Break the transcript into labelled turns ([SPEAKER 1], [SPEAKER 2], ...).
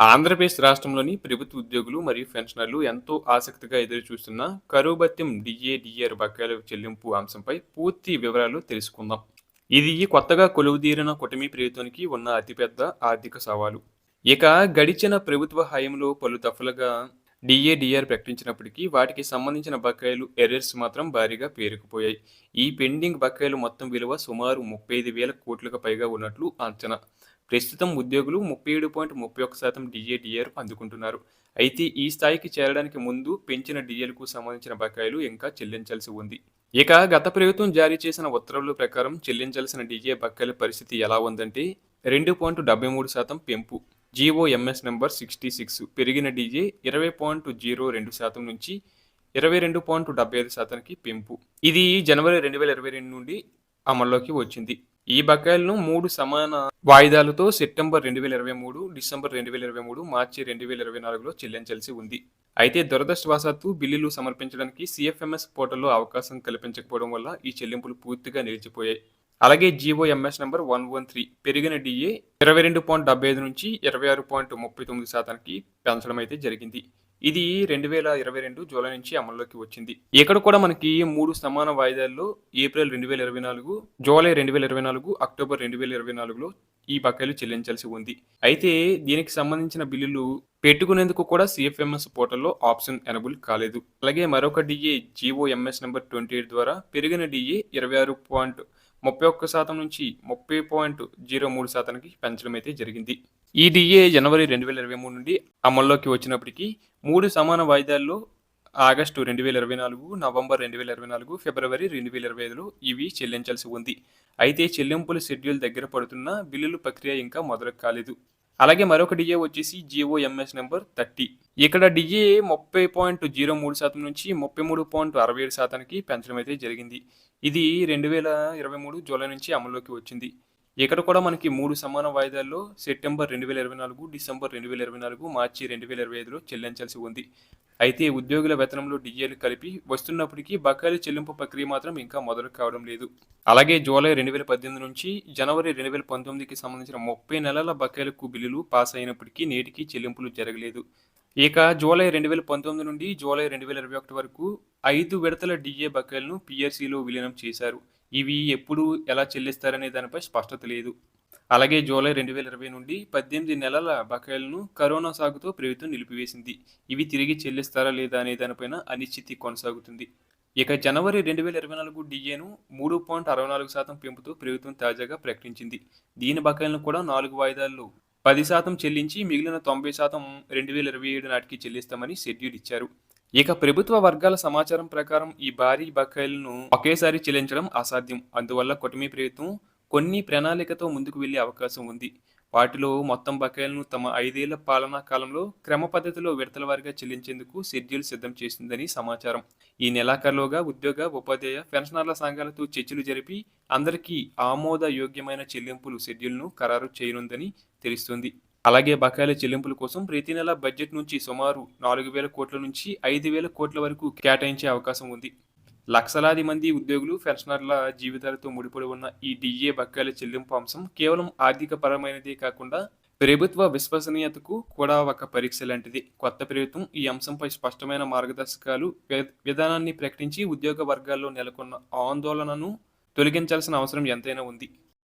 [SPEAKER 1] ఆంధ్రప్రదేశ్ రాష్ట్రంలోని ప్రభుత్వ ఉద్యోగులు మరియు పెన్షనర్లు ఎంతో ఆసక్తిగా ఎదురుచూస్తున్న కరువు భత్యం డిఏ డిఆర్ బకాయిల చెల్లింపు అంశంపై పూర్తి వివరాలు తెలుసుకుందాం. ఇది కొత్తగా కొలువుదీరిన కుటమి ప్రభుత్వానికి ఉన్న అతిపెద్ద ఆర్థిక సవాలు. ఇక గడిచిన ప్రభుత్వ హయాంలో పలు దఫలుగా డిఏడిఆర్ ప్రకటించినప్పటికీ వాటికి సంబంధించిన బకాయిలు ఎర్రర్స్ మాత్రం భారీగా పేరుకుపోయాయి. ఈ పెండింగ్ బకాయిలు మొత్తం విలువ సుమారు ముప్పై ఐదు వేల కోట్లకు పైగా ఉన్నట్లు అంచనా. ప్రస్తుతం ఉద్యోగులు ముప్పై ఏడు పాయింట్ ముప్పై ఒక్క శాతం డిఏ డిఆర్ అందుకుంటున్నారు. అయితే ఈ స్థాయికి చేరడానికి ముందు పెంచిన డీజేలకు సంబంధించిన బకాయిలు ఇంకా చెల్లించాల్సి ఉంది. ఇక గత ప్రభుత్వం జారీ చేసిన ఉత్తర్వుల ప్రకారం చెల్లించాల్సిన డీజే బకాయిల పరిస్థితి ఎలా ఉందంటే రెండు పాయింట్ డెబ్బై మూడు శాతం పెంపు జీఓఎంఎస్ నెంబర్ సిక్స్టీ సిక్స్ పెరిగిన డీజే ఇరవై పాయింట్ జీరో రెండు శాతం నుంచి ఇరవై రెండు పాయింట్ డెబ్బై ఐదు శాతానికి పెంపు. ఇది జనవరి రెండు వేల ఇరవై రెండు నుండి అమల్లోకి వచ్చింది. ఈ బకాయిలను మూడు సమాన వాయిదాలతో సెప్టెంబర్ రెండు వేల ఇరవై మూడు డిసెంబర్ రెండు వేల ఇరవై మూడు మార్చి రెండు వేల ఇరవై నాలుగులో చెల్లించాల్సి ఉంది. అయితే దురదృష్టవశాత్తు బిల్లులు సమర్పించడానికి సిఎఫ్ఎంఎస్ పోర్టల్లో అవకాశం కల్పించకపోవడం వల్ల ఈ చెల్లింపులు పూర్తిగా నిలిచిపోయాయి. అలాగే GOMS number one one three పెరిగిన డిఏ ఇరవై రెండు పాయింట్ డెబ్బై ఐదు నుంచి ఇరవై ఆరు పాయింట్ ముప్పై తొమ్మిది శాతానికి పెంచడం అయితే జరిగింది. ఇది రెండు వేల ఇరవై రెండు జూలై నుంచి అమల్లోకి వచ్చింది. ఇక్కడ కూడా మనకి మూడు సమాన వాయిదాల్లో ఏప్రిల్ రెండు వేల ఇరవై నాలుగు జూలై రెండు వేల ఇరవై నాలుగు అక్టోబర్ రెండు వేల ఇరవై నాలుగులో ఈ బకాయిలు చెల్లించాల్సి ఉంది. అయితే దీనికి సంబంధించిన బిల్లులు పెట్టుకునేందుకు కూడా సిఎఫ్ఎంఎస్ పోర్టల్లో ఆప్షన్ ఎనబుల్ కాలేదు. అలాగే మరొక DA GOMS number twenty eight ద్వారా పెరిగిన డిఏ ఇరవై ఆరు పాయింట్ ముప్పై ఒక్క శాతం నుంచి ముప్పై పాయింట్ జీరో మూడు శాతానికి పెంచడం అయితే జరిగింది. ఈ డిఏ జనవరి రెండు వేల ఇరవై మూడు నుండి అమల్లోకి వచ్చినప్పటికీ మూడు సమాన వాయిదాల్లో ఆగస్టు రెండు వేల ఇరవై నాలుగు నవంబర్ రెండు వేల ఇరవై నాలుగు ఫిబ్రవరి రెండు వేల ఇరవై ఐదులో ఇవి చెల్లించాల్సి ఉంది. అయితే చెల్లింపుల షెడ్యూల్ దగ్గర పడుతున్న బిల్లుల ప్రక్రియ ఇంకా మొదలు కాలేదు అలాగే మరొక డిజే వచ్చేసి జిఓఎంఎస్ నెంబర్ థర్టీ ఇక్కడ డిఏ ముప్పై పాయింట్ జీరో మూడు శాతం నుంచి ముప్పై మూడు పాయింట్ అరవై ఏడు శాతానికి పెంచడం అయితే జరిగింది. ఇది రెండు వేల ఇరవై మూడు జూలై నుంచి అమల్లోకి వచ్చింది. ఇక్కడ కూడా మనకి మూడు సమాన వాయిదాల్లో సెప్టెంబర్ రెండు వేల ఇరవై నాలుగు డిసెంబర్ రెండు వేల ఇరవై నాలుగు మార్చి రెండు వేల ఇరవై ఐదులో చెల్లించాల్సి ఉంది. అయితే ఉద్యోగుల వేతనంలో డిఏలు కలిపి వస్తున్నప్పటికీ బకాయిల చెల్లింపు ప్రక్రియ మాత్రం ఇంకా మొదలు కావడం లేదు. అలాగే జూలై రెండు వేల పద్దెనిమిది నుంచి జనవరి రెండు వేల పంతొమ్మిదికి సంబంధించిన ముప్పై నెలల బకాయిలకు బిల్లులు పాస్ అయినప్పటికీ నేటికి చెల్లింపులు జరగలేదు. ఇక జూలై రెండు వేల పంతొమ్మిది నుండి జూలై రెండు వేల ఇరవై ఒకటి వరకు ఐదు విడతల డిఏ బకాయిలను పిఆర్సీలో విలీనం చేశారు. ఇవి ఎప్పుడు ఎలా చెల్లిస్తారనే దానిపై స్పష్టత లేదు. అలాగే జూలై రెండు వేల ఇరవై నుండి పద్దెనిమిది నెలల బకాయిలను కరోనా సాగుతో ప్రభుత్వం నిలిపివేసింది. ఇవి తిరిగి చెల్లిస్తారా లేదా అనే దానిపైన అనిశ్చితి కొనసాగుతుంది. ఇక జనవరి రెండు వేల ఇరవై నాలుగు డిఏను మూడు పాయింట్ అరవై నాలుగు శాతం పెంపుతో ప్రభుత్వం తాజాగా ప్రకటించింది. దీని బకాయిలను కూడా నాలుగు వాయిదాల్లో పది శాతం చెల్లించి మిగిలిన తొంభై శాతం రెండు వేల ఇరవై ఏడు నాటికి చెల్లిస్తామని షెడ్యూల్ ఇచ్చారు. ఇక ప్రభుత్వ వర్గాల సమాచారం ప్రకారం ఈ భారీ బకాయిలను ఒకేసారి చెల్లించడం అసాధ్యం. అందువల్ల కుటుంబీ ప్రభుత్వం కొన్ని ప్రణాళికతో ముందుకు వెళ్ళే అవకాశం ఉంది. వాటిలో మొత్తం బకాయిలను తమ ఐదేళ్ళ పాలనా కాలంలో క్రమ పద్ధతిలో విడతల వారిగా చెల్లించేందుకు షెడ్యూల్ సిద్ధం చేసిందని సమాచారం. ఈ నెలాఖరులోగా ఉద్యోగ ఉపాధ్యాయ పెన్షనర్ల సంఘాలతో చర్చలు జరిపి అందరికీ ఆమోదయోగ్యమైన చెల్లింపులు షెడ్యూల్ను ఖరారు చేయనుందని తెలుస్తుంది. అలాగే బకాయిల చెల్లింపుల కోసం ప్రతి నెల బడ్జెట్ నుంచి సుమారు నాలుగు వేల కోట్ల నుంచి ఐదు వేల కోట్ల వరకు కేటాయించే అవకాశం ఉంది. లక్షలాది మంది ఉద్యోగులు పెన్షనర్ల జీవితాలతో ముడిపడి ఉన్న ఈ డిఏ బకాయిల చెల్లింపు అంశం కేవలం ఆర్థిక పరమైనదే కాకుండా ప్రభుత్వ విశ్వసనీయతకు కూడా ఒక పరీక్ష లాంటిది. కొత్త ప్రభుత్వం ఈ అంశంపై స్పష్టమైన మార్గదర్శకాలు విధానాన్ని ప్రకటించి ఉద్యోగ వర్గాల్లో నెలకొన్న ఆందోళనను తొలగించాల్సిన అవసరం ఎంతైనా ఉంది.